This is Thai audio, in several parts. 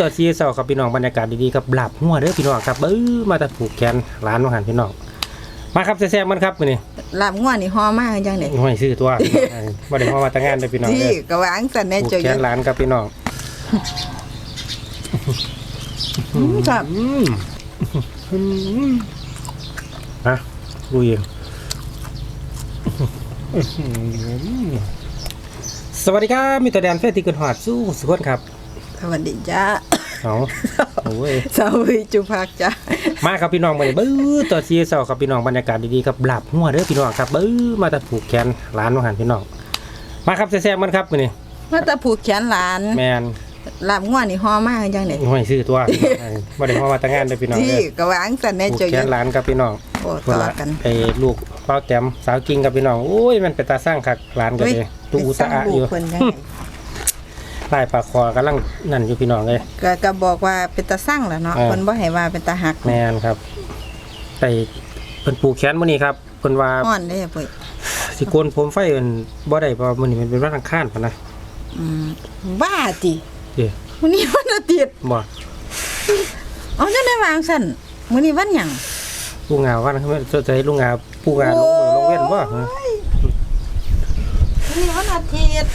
ต่อซีเสาครับพี่น้องบรรยากาศดีๆกับหลับหัวเด้อพี่น้องครับเบ้อมาแตะผูกแขนร้านอาหารพี่น้องมาครับแซ่บๆมันครับมื้อนี้ลาบง่วนนี่หอมากจังได๋ห้อยซื้อตัวบ่ได้มาว่าแต่งานเด้อพี่น้องที่เด้อก็วางสันแน่ผูกเจ้าแขนร้านครับพี่น้องอืมครับอืมอืมฮะดูเองสวัสดีครับ มีตัวแดนเฟสที่เกินหอดสู้สุขคนครับส วัสดีจ้าเอาโอ้ยสวัสดีจุภักจ้ามาครับพี่น้องมาเลยเบ้อต่อซีเสาครับพี่น้องบรรยากาศดีๆกับหลับหัวเด้อพี่น้องครับเบ้อมาแตะผูกแขนร้านอาหารพี่น้องมาครับแซ่บๆมันครับมื้อนี้มาแตะผูกแขนหลานแมนลาบง่วนนี่หอมากจังได๋ห้อยซื้อตัวบ่ได้มาว่าแต่งานเด้อพี่น้องที่เด้อก็วางสันแน่ผูกเจ้าแขนร้านครับพี่น้องโอ้คนต่อละกันไอ้ลูกเป้าแต้มสาวกิ้งกับพี่น้องโอ้ยมันเป็นตาสร้างคักร้านกันเลยตู้อุตสาหะอยู่ไปสร้างลูกเพิ่นจังได๋ลายปลาคอกำลังนั่นอยู่พี่น้องเลย ก็ก็บอกว่าเป็นตาสร้างแหละเนาะเออเพิ่นบ่ให้ว่าเป็นตาหักแมนครับไปเพิ่นปลูกแขนมื้อนี้ครับเพิ่นว่าอ่อนเด้เพิ่นสิโกนผมไฟเพิ่นบ่ได้เพราะมื้อนี้มันเป็นวันอังคารพุ่นนะอืมบ้าติเด้มื้อนี้วันอาทิตย์บ่เอาจังได๋วางซั่นมื้อนี้วันหยังลูกงาวันเขาจะจะให้ลูกงาผู้งาลงมือลงเว้นบ่ฮะมื้อนี้วันอาทิตย์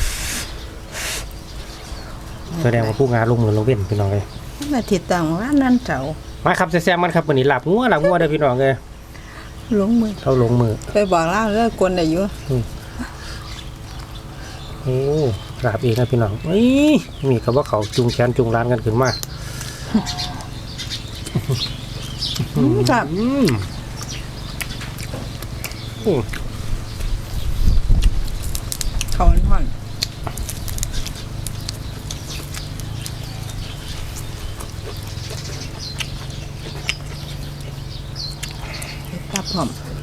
แสดงว่าผู้งาลงมือลงเว้นพี่น้องเลยวันอาทิตย์ต่างวันนั้นเสาร์มาครับแซ่บๆมันครับมื้อนี้ลาบงัวลาบงัวเด้อพี่น้องเอ้ยลงมือเขาลงมือไปบอกเล่าเรื่องกวนได้อยู่โอ้ลาบเองนะพี่น้องเอ้ยมีคำว่าเขาจุงแขนจุงร้านกันขึ้นมาครับอืมอืมเขาห่อน กลับผม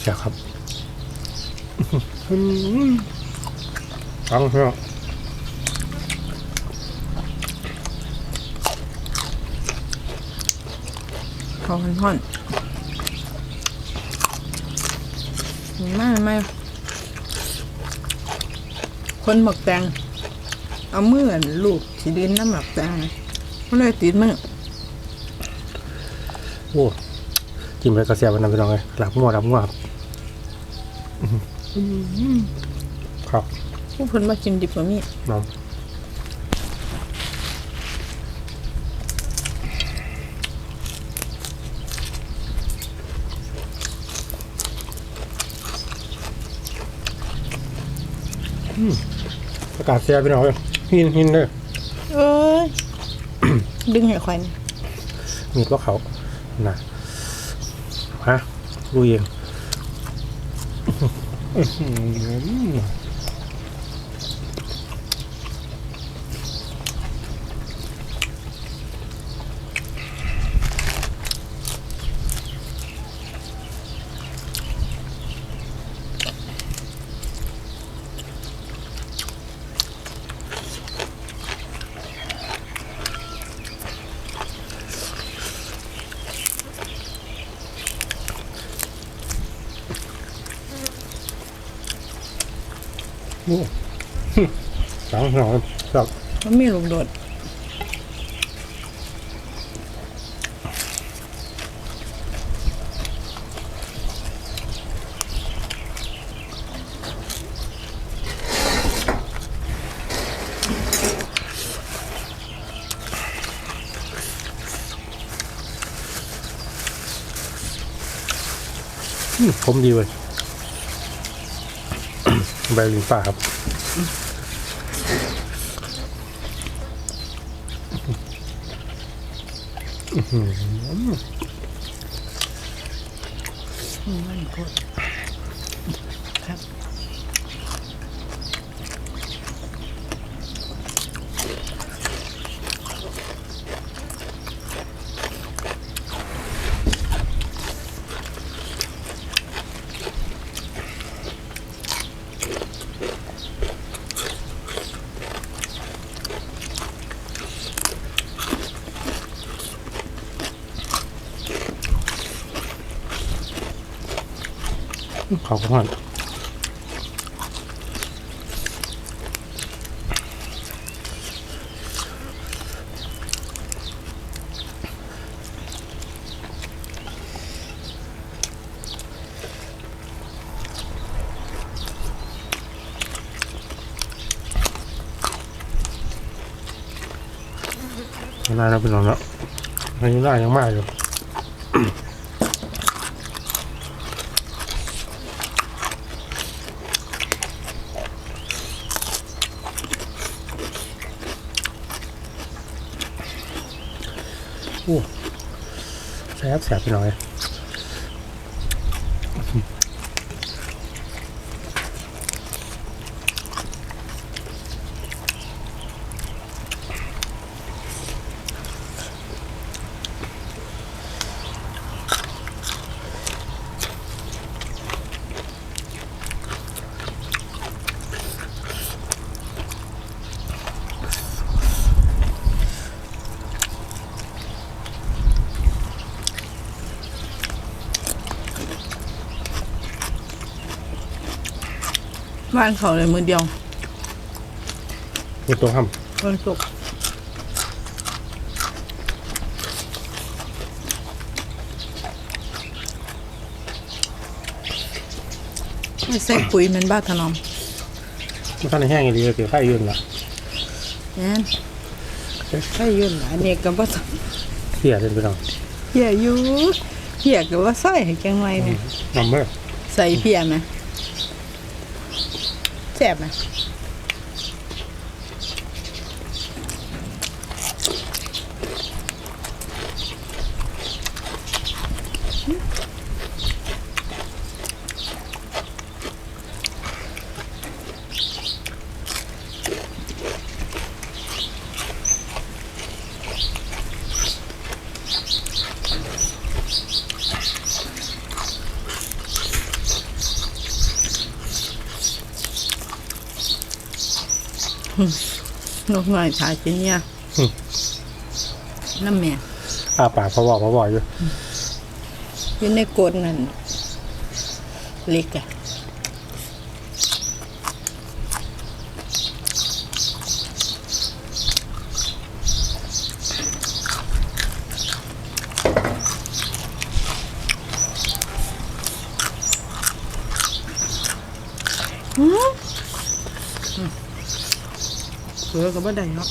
เชียวครับฟังเถอะเขาห่อนไม่ไม่คนหมักแตงเอามือลูกสีดินน้ำหมักแตง ก็เลยติดมือโอ้จิ้มเลยกระเสียบมันนะพี่น้องเลยหลับงัวหลับงัวครับอื้อหือครับผู้คนมากินดิบกว่ามีน้องอืมอากาศเสียพี่น้องเลยหินหินเลยเอ้ย ดึงให้ควันมีดว่าเขานะฮะดูเอง อื้อหือโอ้สองหนอนครับมันมีลูกโดดอื้อผมดีเลย ใบลินฟ้าครับมันโคตร ขอบคุณมากได้แล้วเป็นหลังแล้วอันนี้ได้ยังมากอย โอ้แสบแสบไปหน่อย บ้านเขาเลยมือเดียวมีตัวห้คนสุกไม่ใส่ปุ๋ยเหมันบ้าถนอมำมันท่านได้แห้งอย่างดีเลยเกี่ยวไข่ยืนละแน่นใส่ยุ่นอันนี้ก็บ่ต้องเสียเลยพี่น้องเพียอยู่เพียก็ว่าใส่ให้จังไว้เนี่ยน้ำเมื่อใส่เพียไหม แนกหน่อยถ่ายกินเนี่ยน้ำแม่อาปากพอบอกพอบอกอยู่อยู่ในกดนั่นเล็กอะ สือก็บ่ได้เนาะ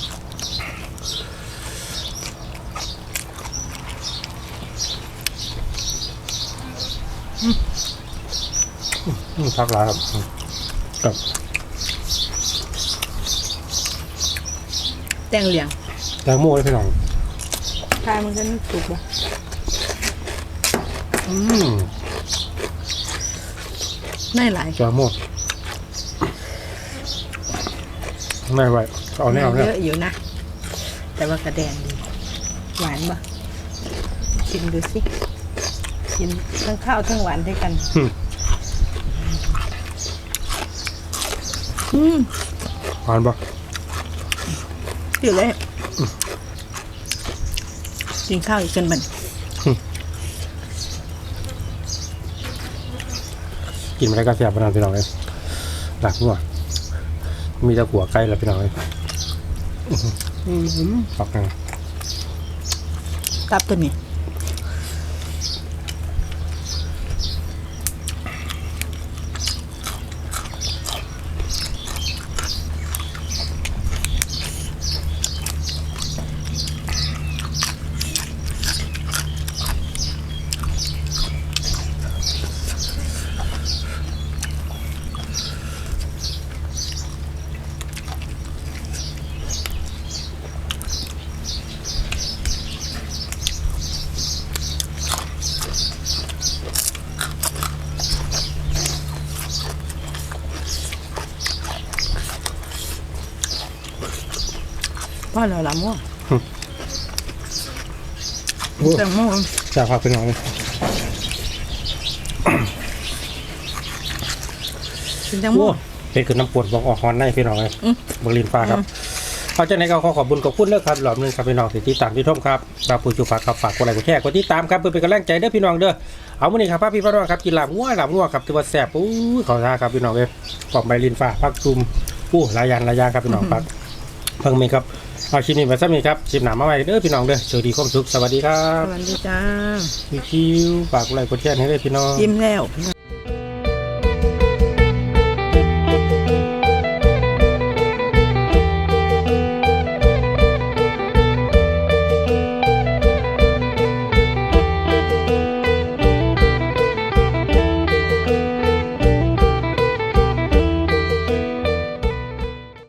อืมพักร้ายครับอืมกับแต่งเหลียงแตงโมเลยพี่น้องทายมันกันถูกบ่อืมไม่หลายแตงโม ไม่ไหวเอาแนวเยเนี่ยอะอยู่นะ แต่ว่ากระแดงดีหวานบ่ชิมดูสิกินทั้งข้าวทั้งหวานด้วยกัน อืมหวานปะอยู่เลยกินข้าวอีกจนมันกินมาได้ก็เสียบพนันพี่น้องเลยหลักหัว มีตะกัวใกล้แล้วพี่น้องเลยอืมปักหนึ่งกลับตัวนี้ พ่อเราละมั่วโอ้แตงโมจะพักพี่น้องเลยกินแตงโมโอ้เป็นคือน้ำปวดบอกออกฮอนได้พี่น้องเลยอืมบริลินฟ้าครับเอาจากไหนก็ขอขอบคุณขอบคุณเลิกครับหลอมหนึงครับพี่น้องที่ติดตามที่ชมครับบาปูจูฝากครับฝากกดไลค์กดแชร์กดติดตามครับเพื่อเป็นกำลังใจเด้อพี่น้องเด้อเอาวันนี้ครับพี่พี่น้องครับกินลาบงัวลาบงัวครับตัวาแซ่บอู้ยขอท่าครับพี่น้องเลยปอมใบลินฟ้าพักจุมอู้หลายอยางหลายอยางครับพี่น้องครับเพิ่งมีครับ เอาชิมนี้มาสักนี้ครับชิมหนามาไว้เด้อพี่น้องเด้อโชคดีความสุขสวัสดีครัสบวัสดีจ้าพี่คิวฝากกดไลค์กดแชร์ให้ด้วยพี่น้อง ยิ้มแล้วพี่น้อง